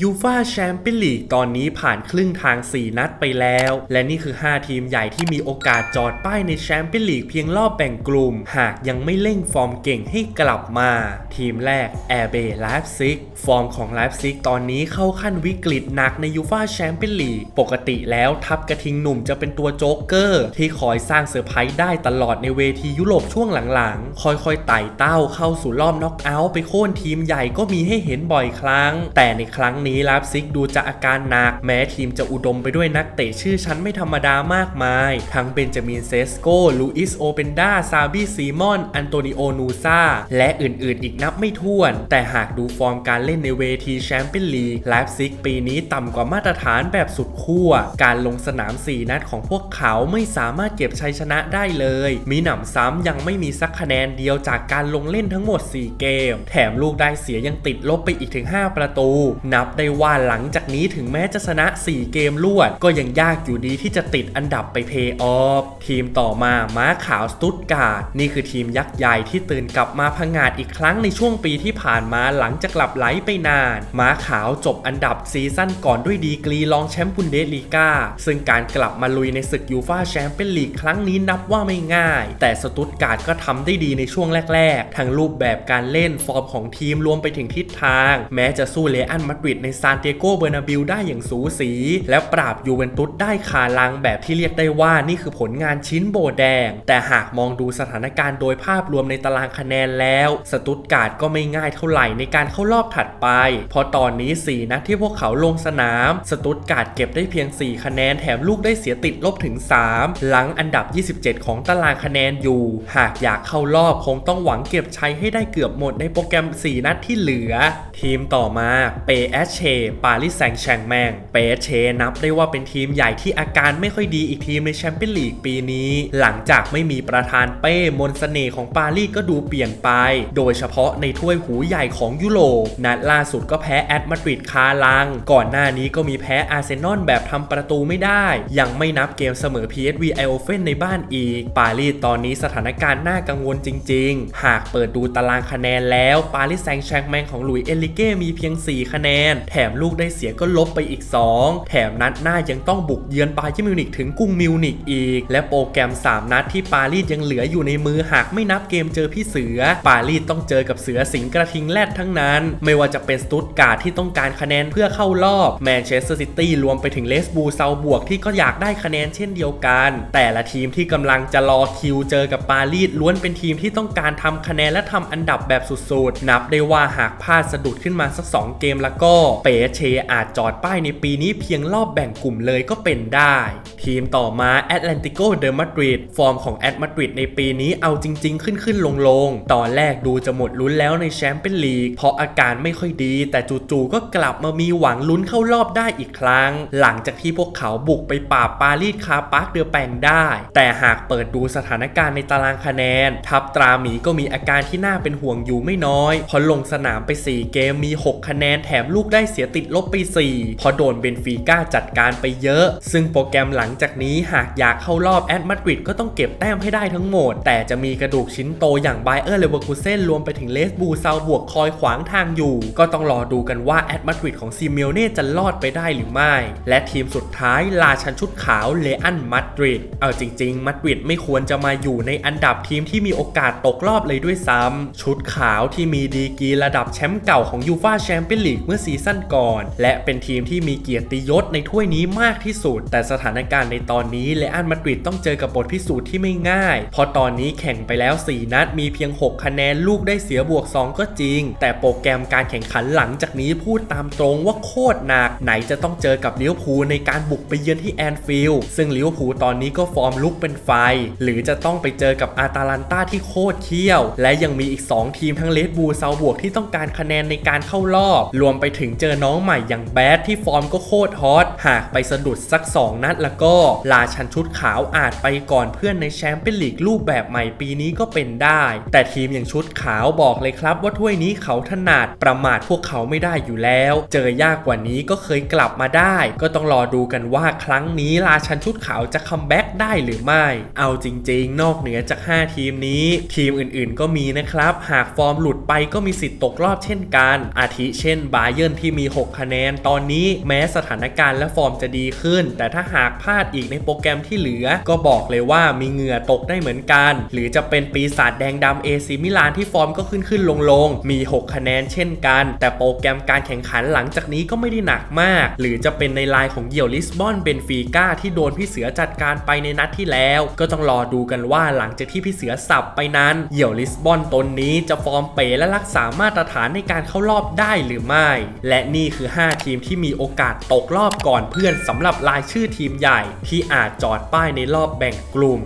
ยูฟาแชมเปี้ยนลีกตอนนี้ผ่านครึ่งทาง 4 นัดไปแล้ว และนี่คือ 5 ทีมใหญ่ที่มีโอกาสจอดป้ายในแชมเปี้ยนลีกเพียงรอบแบ่งกลุ่ม หากยังไม่เร่งฟอร์มเก่งให้กลับมา ทีมแรกแอร์เบย์ไลฟ์ซิกฟอร์มของไลฟ์ซิกตอนนี้เข้าขั้นวิกฤตหนักในยูฟาแชมเปี้ยนลีกปกติแล้วทัพกระทิงหนุ่มจะเป็นตัวโจ๊กเกอร์ ที่คอยสร้างเซอร์ไพรส์ได้ตลอดในเวทียุโรปช่วงหลังๆ ค่อยๆไต่เต้าเข้าสู่รอบน็อกเอาท์ไปโค่นทีมใหญ่ก็มีให้เห็นบ่อยครั้ง แต่ในครั้งนี้ไลฟ์ซิกดูจะอาการหนัก แม้ทีมจะอุดมไปด้วยนักเตะชื่อชั้นไม่ธรรมดามากมาย ทั้งเบนจามินเซสโกลูอิสโอเปนดาซาบิซีมอน อันโตนิโอนูซาและอื่นๆ อีกนับไม่ถ้วน แต่หากดูฟอร์มการเล่นในเวทีแชมเปี้ยนลีกไลฟ์ซิกปีนี้ต่ำกว่ามาตรฐานแบบสุดขั้ว การลงสนาม 4 นัดของพวกเขาไม่สามารถเก็บชัยชนะได้เลย มีหนำซ้ำยังไม่มีสักคะแนนเดียวจากการลงเล่นทั้งหมด 4 เกม แถมลูกได้เสียยังติดลบไปอีกถึง 5 ประตู นับได้ว่าหลังจากนี้ถึงแม้จะชนะ 4 เกมรวด ก็ยังยากอยู่ดีที่จะติดอันดับไปเพย์ออฟ ทีมต่อมาม้าขาวสตุตการ์ดนี่คือทีมยักษ์ใหญ่ที่ตื่นกลับมาพังงาดอีกครั้งในช่วงปีที่ผ่านมาหลังจากหลับไหลไปนาน ม้าขาวจบอันดับซีซั่นก่อนด้วยดีกรีรองแชมป์บุนเดสลีกาซึ่งการกลับมาลุยในศึกยูฟาแชมเปี้ยนลีกครั้งนี้นับว่าไม่ง่าย แต่สตุตการ์ดก็ทำได้ดีในช่วงแรก ๆ ทั้งรูปแบบการเล่นฟอร์มของทีมรวมไปถึงทิศทาง แม้จะสู้เลอันมาดริดในซานเตียโกเบอร์นาบิลได้อย่างสูสี และปราบยูเวนตุสได้คาลังแบบที่เรียกได้ว่านี่คือผลงานชิ้นโบแดง แต่หากมองดูสถานการณ์โดยภาพรวมในตารางคะแนนแล้ว สตุตการ์ดก็ไม่ง่ายเท่าไหร่ในการเข้ารอบถัดไป เพราะตอนนี้ 4 นัดที่พวกเขาลงสนาม สตุตการ์ดเก็บได้เพียง 4 คะแนนแถมลูกได้เสียติดลบถึง 3 หลังอันดับ 27 ของตารางคะแนนอยู่ หากอยากเข้ารอบคงต้องหวังเก็บชัยให้ได้เกือบหมดในโปรแกรม 4 นัดที่เหลือ ทีมต่อมาเปเอชเช ปาริสแซงแชงแมง เปเชเชนับได้ว่าเป็นทีมใหญ่ที่อาการไม่ค่อยดีอีกทีมในแชมเปี้ยนลีกปีนี้ หลังจากไม่มีประธานเป้มนสเสน่ห์ของปารีสก็ดูเปลี่ยนไป โดยเฉพาะในถ้วยหูใหญ่ของยุโรปนัดล่าสุดก็แพ้แอตมาดริดคาลัง ก่อนหน้านี้ก็มีแพ้อาร์เซนอลแบบทำประตูไม่ได้ ยังไม่นับเกมเสมอ PSV ไอโอเฟนในบ้านอีก ปารีสตอนนี้สถานการณ์น่ากังวลจริง ๆ หากเปิดดูตารางคะแนนแล้ว ปารีสแซงแชงแมงของหลุยส์เอลิเก้มีเพียง 4 คะแนนแถมลูกได้เสียก็ลบไปอีก 2 แถมนัดหน้ายังต้องบุกเยือนบาเยิร์นมิวนิกถึงกรุงมิวนิกอีก และโปรแกรม 3 นัดที่ปารีสยังเหลืออยู่ในมือหากไม่นับเกมเจอพี่เสือ ปารีสต้องเจอกับเสือสิงกระทิงแรดทั้งนั้น ไม่ว่าจะเป็นสตุตการ์ดที่ต้องการคะแนนเพื่อเข้ารอบแมนเชสเตอร์ซิตี้รวมไปถึงเลสบูเซาบวกที่ก็อยากได้คะแนนเช่นเดียวกัน แต่ละทีมที่กำลังจะรอคิวเจอกับปารีสล้วนเป็นทีมที่ต้องการทำคะแนนและทำอันดับแบบสุดๆนับได้ว่าหากพลาดสะดุดขึ้นมาสัก 2 เกมแล้วก็เปเชอาจจอดป้ายในปีนี้เพียงรอบแบ่งกลุ่มเลยก็เป็นได้ ทีมต่อมาแอตแลนติโกเดอมาดริดฟอร์มของแอตมาดริดในปีนี้เอาจริง ๆ ขึ้นขึ้นลงลงๆตอนแรกดูจะหมดลุ้นแล้วในแชมเปี้ยนลีกเพราะอาการไม่ค่อยดี แต่จู่ๆก็กลับมามีหวังลุ้นเข้ารอบได้อีกครั้ง หลังจากที่พวกเขาบุกไปปราบปารีสคาปาร์คเดอแปงได้ แต่หากเปิดดูสถานการณ์ในตารางคะแนน ทัพตราหมีก็มีอาการที่น่าเป็นห่วงอยู่ไม่น้อยเพราะลงสนามไป 4 เกมมี 6 คะแนนแถมลูกได้เสียติดลบไป 4 พอโดนเบนฟีก้าจัดการไปเยอะ ซึ่งโปรแกรมหลังจากนี้หากอยากเข้ารอบแอตมาดริดก็ต้องเก็บแต้มให้ได้ทั้งหมด แต่จะมีกระดูกชิ้นโตอย่างไบเออร์เลเวอร์คูเซนรวมไปถึงเลสบูซาวบวกคอยขวางทางอยู่ ก็ต้องรอดูกันว่าแอตมาดริดของซิเมลเน่จะรอดไปได้หรือไม่ และทีมสุดท้ายราชันชุดขาวเลอันมาดริดเอาจริง ๆ มาดริดไม่ควรจะมาอยู่ในอันดับทีมที่มีโอกาสตกรอบเลยด้วยซ้ำชุดขาวที่มีดีกีระดับแชมป์เก่าของยูฟาแชมเปี้ยนลีกเมื่อซีซั่นก่อน และเป็นทีมที่มีเกียรติยศในถ้วยนี้มากที่สุด แต่สถานการณ์ในตอนนี้เลอันมาดริดต้องเจอกับบทพิสูจน์ที่ไม่ง่าย เพราะตอนนี้แข่งไปแล้ว 4 นัดมีเพียง 6 คะแนนลูกได้เสียบวก 2 ก็จริง แต่โปรแกรมการแข่งขันหลังจากนี้พูดตามตรงว่าโคตรหนัก ไหนจะต้องเจอกับลิเวอร์พูลในการบุกไปเยือนที่แอนฟิลด์ซึ่งลิเวอร์พูลตอนนี้ก็ฟอร์มลุกเป็นไฟ หรือจะต้องไปเจอกับอาตาลันตาที่โคตรเขี้ยว และยังมีอีก 2 ทีมทั้งเลดบูลซาบวกที่ต้องการคะแนนในการเข้ารอบ รวมไปถึงเจอน้องใหม่อย่างแบดที่ฟอร์มก็โคตรฮอต หากไปสะดุดสัก 2 นัดแล้วก็ราชันชุดขาวอาจไปก่อนเพื่อนในแชมเปี้ยนลีกรูปแบบใหม่ปีนี้ก็เป็นได้ แต่ทีมอย่างชุดขาวบอกเลยครับว่าถ้วยนี้เขาถนัดประมาทพวกเขาไม่ได้อยู่แล้ว เจอยากกว่านี้ก็เคยกลับมาได้ ก็ต้องรอดูกันว่าครั้งนี้ราชันชุดขาวจะคัมแบ็กได้หรือไม่ เอาจริง ๆ นอกเหนือจาก 5 ทีมนี้ ทีมอื่นๆ ก็มีนะครับ หากฟอร์มหลุดไปก็มีสิทธิ์ตกรอบเช่นกัน อาทิเช่นบาเยิร์นที่มี 6 คะแนน ตอนนี้แม้สถานการณ์และฟอร์มจะดีขึ้น แต่ถ้าหากพลาดอีกในโปรแกรมที่เหลือ ก็บอกเลยว่ามีเหงื่อตกได้เหมือนกัน หรือจะเป็นปีศาจแดงดำเอซิมิลานที่ฟอร์มก็ขึ้นขึ้นลงลงมี 6 คะแนนเช่นกัน แต่โปรแกรมการแข่งขันหลังจากนี้ก็ไม่ได้หนักมาก หรือจะเป็นในลน์ของเยี่ยวลิสบอนเบนฟีก้าที่โดนพี่เสือจัดการไปในนัดที่แล้ว ก็ต้องรอดูกันว่าหลังจากที่พี่เสือสับไปนั้นเยี่ยวลิสบอนตนนี้จะฟอร์มเป๋และรักษามาตรฐานในการเข้ารอบได้หรือไม่และนี่คือ 5 ทีมที่มีโอกาสตกรอบก่อนเพื่อนสำหรับรายชื่อทีมใหญ่ ที่อาจจอดป้ายในรอบแบ่งกลุ่ม